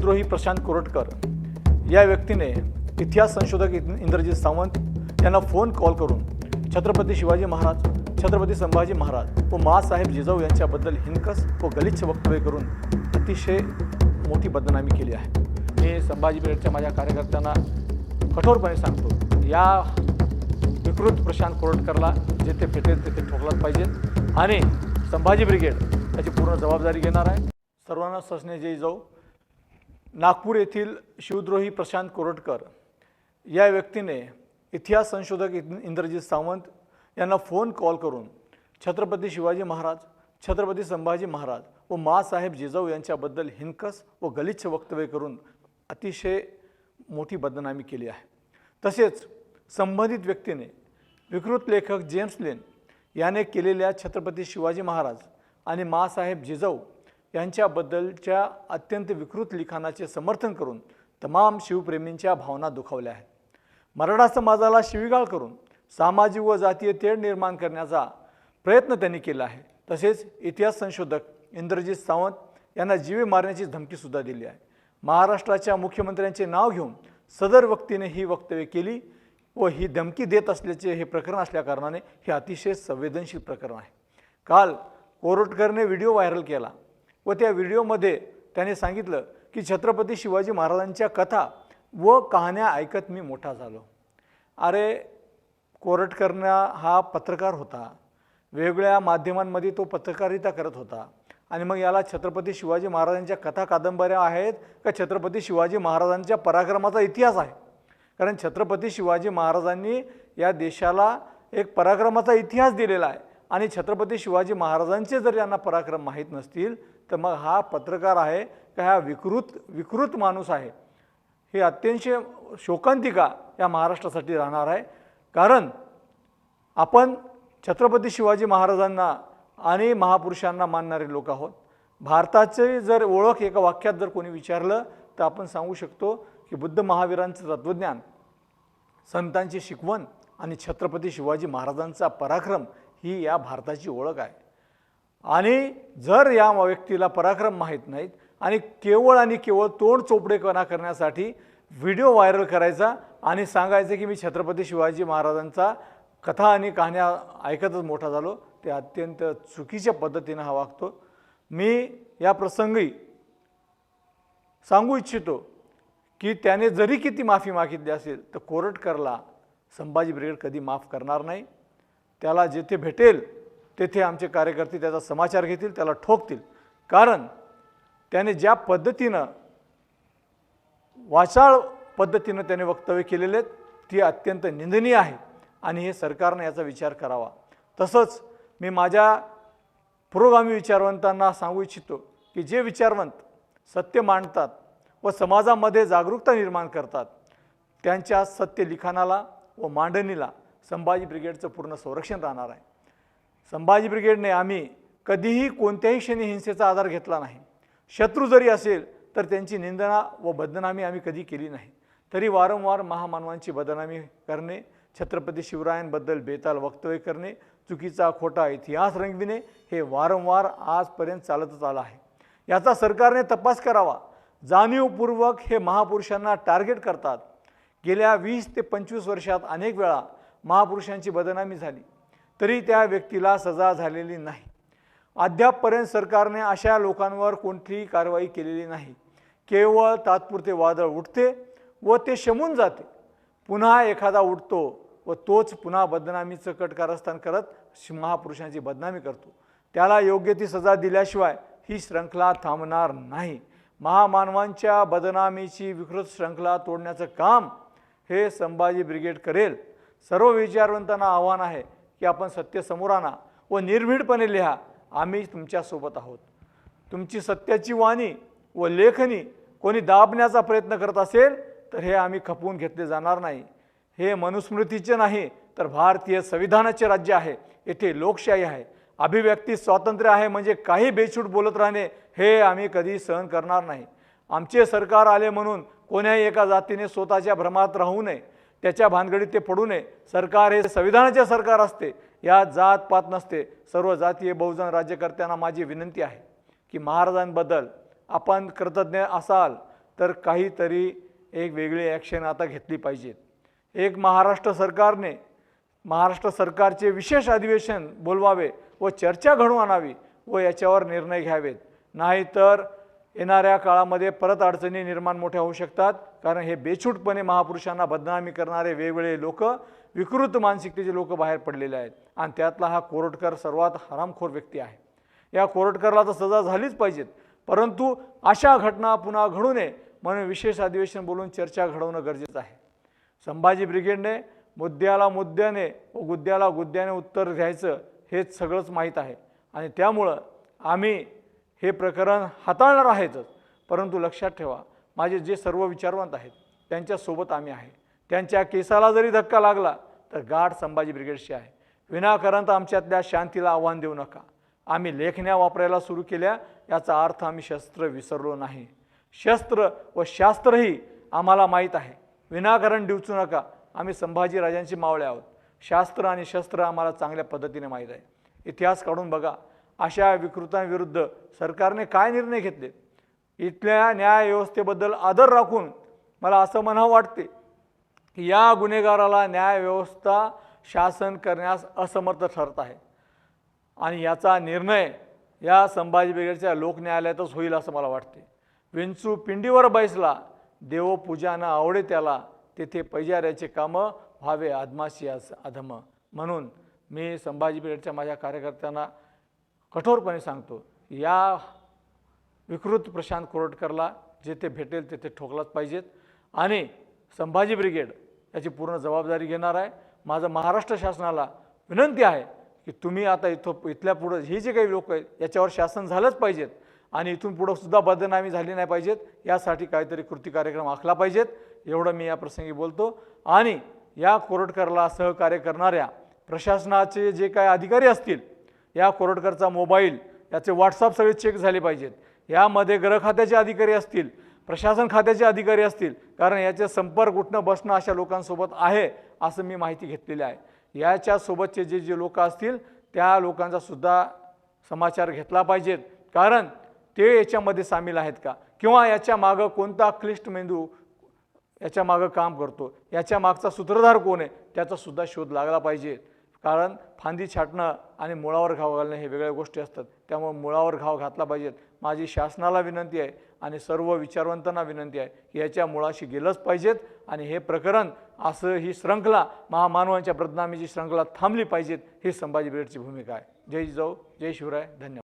देशद्रोही प्रशांत कोरटकर या व्यक्तीने इतिहास संशोधक इंद्रजित सावंत यांना फोन कॉल करून छत्रपती शिवाजी महाराज छत्रपती संभाजी महाराज व मासाहेब जिजाऊ यांच्याबद्दल हिंकस व गलिच्छ वक्तव्य करून अतिशय मोठी बदनामी केली आहे. मी संभाजी ब्रिगेडच्या माझ्या कार्यकर्त्यांना कठोरपणे सांगतो या विकृत प्रशांत कोरटकरला जेथे फेटेल तेथे ठोकलाच पाहिजे आणि संभाजी ब्रिगेड त्याची पूर्ण जबाबदारी घेणार आहे. सर्वांना ससने जे जाऊ. नागपूर येथील शिवद्रोही प्रशांत कोरटकर या व्यक्तीने इतिहास संशोधक इंद्रजित सावंत यांना फोन कॉल करून छत्रपती शिवाजी महाराज छत्रपती संभाजी महाराज व मासाहेब जिजाऊ यांच्याबद्दल हिनकस व गलिच्छ वक्तव्य करून अतिशय मोठी बदनामी केली आहे. तसेच संबंधित व्यक्तीने विकृत लेखक जेम्स लेन याने केलेल्या छत्रपती शिवाजी महाराज आणि मासाहेब जिजाऊ यांच्याबद्दलच्या अत्यंत विकृत लिखाणाचे समर्थन करून तमाम शिवप्रेमींच्या भावना दुखावल्या आहेत. मराठा समाजाला शिवीगाळ करून सामाजिक व जातीय तेढ निर्माण करण्याचा प्रयत्न त्यांनी केला आहे. तसेच इतिहास संशोधक इंद्रजित सावंत यांना जीवे मारण्याची धमकीसुद्धा दिली आहे. महाराष्ट्राच्या मुख्यमंत्र्यांचे नाव घेऊन सदर व्यक्तीने ही वक्तव्य केली व ही धमकी देत असल्याचे हे प्रकरण असल्याकारणाने हे अतिशय संवेदनशील प्रकरण आहे. काल कोरटकरने व्हिडिओ व्हायरल केला. व त्या व्हिडिओमध्ये त्याने सांगितलं की छत्रपती शिवाजी महाराजांच्या कथा व कहाण्या ऐकत मी मोठा झालो. अरे कोरटकरना हा पत्रकार होता. वेगवेगळ्या माध्यमांमध्ये तो पत्रकारिता करत होता. आणि मग याला छत्रपती शिवाजी महाराजांच्या कथा कादंबऱ्या आहेत का छत्रपती शिवाजी महाराजांच्या पराक्रमाचा इतिहास आहे? कारण छत्रपती शिवाजी महाराजांनी या देशाला एक पराक्रमाचा इतिहास दिलेला आहे. आणि छत्रपती शिवाजी महाराजांचे जर यांना पराक्रम माहीत नसतील तर मग हा पत्रकार आहे का हा विकृत विकृत माणूस आहे. हे अत्यंत शोकांतिका या महाराष्ट्रासाठी राहणार आहे. कारण आपण छत्रपती शिवाजी महाराजांना आणि महापुरुषांना मानणारे लोक आहोत. भारताचे जर ओळख एका वाक्यात जर कोणी विचारलं तर आपण सांगू शकतो की बुद्ध महावीरांचं तत्त्वज्ञान संतांची शिकवण आणि छत्रपती शिवाजी महाराजांचा पराक्रम ही या भारताची ओळख आहे. आणि जर या व्यक्तीला पराक्रम माहीत नाहीत आणि केवळ आणि केवळ तोंड चोपडेपणा करण्यासाठी व्हिडिओ व्हायरल करायचा आणि सांगायचं की मी छत्रपती शिवाजी महाराजांचा कथा आणि कहाण्या ऐकतच मोठा झालो ते अत्यंत चुकीच्या पद्धतीनं हा वागतो. मी या प्रसंगी सांगू इच्छितो की त्याने जरी किती माफी मागितली असेल तर कोरटकरला संभाजी ब्रिगेड कधी माफ करणार नाही. त्याला जेथे भेटेल तेथे आमचे कार्यकर्ते त्याचा समाचार घेतील त्याला ठोकतील. कारण त्याने ज्या पद्धतीनं वाचाळ पद्धतीनं त्याने वक्तव्य केलेले आहेत ती अत्यंत निंदनीय आहे आणि हे सरकारनं याचा विचार करावा. तसंच मी माझ्या पुरोगामी विचारवंतांना सांगू इच्छितो की जे विचारवंत सत्य मांडतात व समाजामध्ये जागरूकता निर्माण करतात त्यांच्या सत्य लिखाणाला व मांडणीला संभाजी ब्रिगेडचं पूर्ण संरक्षण राहणार आहे. संभाजी ब्रिगेडने आम्ही कधीही कोणत्याही क्षणी हिंसेचा आधार घेतला नाही. शत्रू जरी असेल तर त्यांची निंदना व बदनामी आम्ही कधी केली नाही. तरी वारंवार महामानवांची बदनामी करणे छत्रपती शिवरायांबद्दल बेताल वक्तव्य करणे चुकीचा खोटा इतिहास रंगविणे हे वारंवार आजपर्यंत चालतच आलं आहे. याचा सरकारने तपास करावा. जाणीवपूर्वक हे महापुरुषांना टार्गेट करतात. गेल्या वीस ते पंचवीस वर्षात अनेक वेळा महापुरुषांची बदनामी झाली. तरी त्या व्यक्तीला सजा झालेली नाही. अद्यापपर्यंत सरकारने अशा लोकांवर कोणतीही कारवाई केलेली नाही. केवळ तात्पुरते वादळ उठते व ते शमून जाते. पुन्हा एखादा उठतो व तोच पुन्हा बदनामीचं कटकारस्थान करत महापुरुषांची बदनामी करतो. त्याला योग्य ती सजा दिल्याशिवाय ही श्रंखला थांबणार नाही. महामानवांच्या बदनामीची विकृत श्रृंखला तोडण्याचं काम हे संभाजी ब्रिगेड करेल. सर्व विचारवंतांना आव्हान आहे की आपण सत्य समोर आणा व निर्भीडपणे लिहा. आम्ही तुमच्यासोबत आहोत. तुमची सत्याची वाणी व लेखणी कोणी दाबण्याचा प्रयत्न करत असेल तर हे आम्ही खपवून घेतले जाणार नाही. हे मनुस्मृतीचे नाही तर भारतीय संविधानाचे राज्य आहे. येथे लोकशाही आहे. अभिव्यक्ती स्वातंत्र्य आहे म्हणजे काही बेछूट बोलत राहणे हे आम्ही कधी सहन करणार नाही. आमचे सरकार आले म्हणून कोण्याही एका जातीने स्वतःच्या भ्रमात राहू नये. त्याच्या भानगडीत ते पडू नये. सरकार हे संविधानाचे सरकार असते. या जात पात नसते. सर्व जातीय बहुजन राज्यकर्त्यांना माझी विनंती आहे की महाराजांबद्दल आपण कृतज्ञ असाल तर काहीतरी एक वेगळी ॲक्शन आता घेतली पाहिजेत एक महाराष्ट्र सरकारने महाराष्ट्र सरकारचे विशेष अधिवेशन बोलवावे व चर्चा घडवून आणावी व याच्यावर निर्णय घ्यावेत. नाहीतर येणाऱ्या काळामध्ये परत अडचणी निर्माण मोठ्या होऊ शकतात. कारण हे बेछूटपणे महापुरुषांना बदनामी करणारे वेगवेगळे लोक विकृत मानसिकतेचे लोक बाहेर पडलेले आहेत. आणि त्यातला हा कोरटकर सर्वात हरामखोर व्यक्ती आहे. या कोरटकरला तर सजा झालीच पाहिजेत. परंतु अशा घटना पुन्हा घडू नये म्हणून विशेष अधिवेशन बोलून चर्चा घडवणं गरजेचं आहे. संभाजी ब्रिगेडने मुद्द्याला मुद्द्याने व गुद्द्याला गुद्द्याने उत्तर द्यायचं हेच सगळंच माहीत आहे. आणि त्यामुळं आम्ही हे प्रकरण हाताळणार आहेतच. परंतु लक्षात ठेवा माझे जे सर्व विचारवंत आहेत त्यांच्यासोबत आम्ही आहे. त्यांच्या केसाला जरी धक्का लागला तर गाठ संभाजी ब्रिगेडशी आहे. विनाकारण आमच्यातल्या शांतीला आव्हान देऊ नका. आम्ही लेखण्या वापरायला सुरू केल्या याचा अर्थ आम्ही शस्त्र विसरलो नाही. शस्त्र व शास्त्रही आम्हाला माहीत आहे. विनाकारण डिवचू नका. आम्ही संभाजीराजांची मावळे आहोत. शास्त्र आणि शस्त्र आम्हाला चांगल्या पद्धतीने माहीत आहे. इतिहास काढून बघा. अशा विकृतांविरुद्ध सरकारने काय निर्णय घेतले? इथल्या न्यायव्यवस्थेबद्दल आदर राखून मला असं म्हणावं वाटते की या गुन्हेगाराला न्यायव्यवस्था शासन करण्यास असमर्थ ठरत आहे. आणि याचा निर्णय या संभाजी ब्रिगेडच्या लोकन्यायालयातच होईल असं मला वाटते. विंचू पिंडीवर बैसला देवपूजानं आवडे त्याला तेथे पैजाऱ्याचे कामं व्हावे आदमाशी अस अधम म्हणून मी संभाजी ब्रिगेडच्या माझ्या कार्यकर्त्यांना कठोरपणे सांगतो. या विकृत प्रशांत कोरटकरला जेथे भेटेल तेथे ठोकलाच पाहिजेत. आणि संभाजी ब्रिगेड याची पूर्ण जबाबदारी घेणार आहे. माझं महाराष्ट्र शासनाला विनंती आहे की तुम्ही आता इथं इथल्या पुढं हे जे काही लोक आहेत याच्यावर शासन झालंच पाहिजेत. आणि इथून पुढं सुद्धा बदनामी झाली नाही पाहिजेत. यासाठी काहीतरी कृती कार्यक्रम आखला पाहिजेत. एवढं मी या प्रसंगी बोलतो. आणि या कोरटकरला सहकार्य करणाऱ्या प्रशासनाचे जे काही अधिकारी असतील या कोरटकरचा मोबाईल याचे व्हॉट्सअप सगळे चेक झाले पाहिजेत. यामध्ये गृह खात्याचे अधिकारी असतील प्रशासन खात्याचे अधिकारी असतील कारण याचे संपर्क उठणं बसणं अशा लोकांसोबत आहे असं मी माहिती घेतलेली आहे. याच्यासोबतचे जे जे लोक असतील त्या लोकांचा सुद्धा समाचार घेतला पाहिजेत कारण ते याच्यामध्ये सामील आहेत का? किंवा याच्या मागं कोणता क्लिष्ट मेंदू याच्या मागं काम करतो? याच्या मागचा सूत्रधार कोण आहे? त्याचा सुद्धा शोध लागला पाहिजे. कारण फांदी छाटणं आणि मुळावर घाव घालणं हे वेगळ्या गोष्टी असतात. त्यामुळे मुळावर घाव घातला पाहिजेत. माझी शासनाला विनंती आहे आणि सर्व विचारवंतांना विनंती आहे की याच्या मुळाशी गेलंच पाहिजेत आणि हे प्रकरण असं ही श्रंखला महामानवांच्या बदनामीची श्रंखला थांबली पाहिजेत. ही संभाजी ब्रिगेडची भूमिका आहे. जय जाऊ जय शिवराय. धन्यवाद.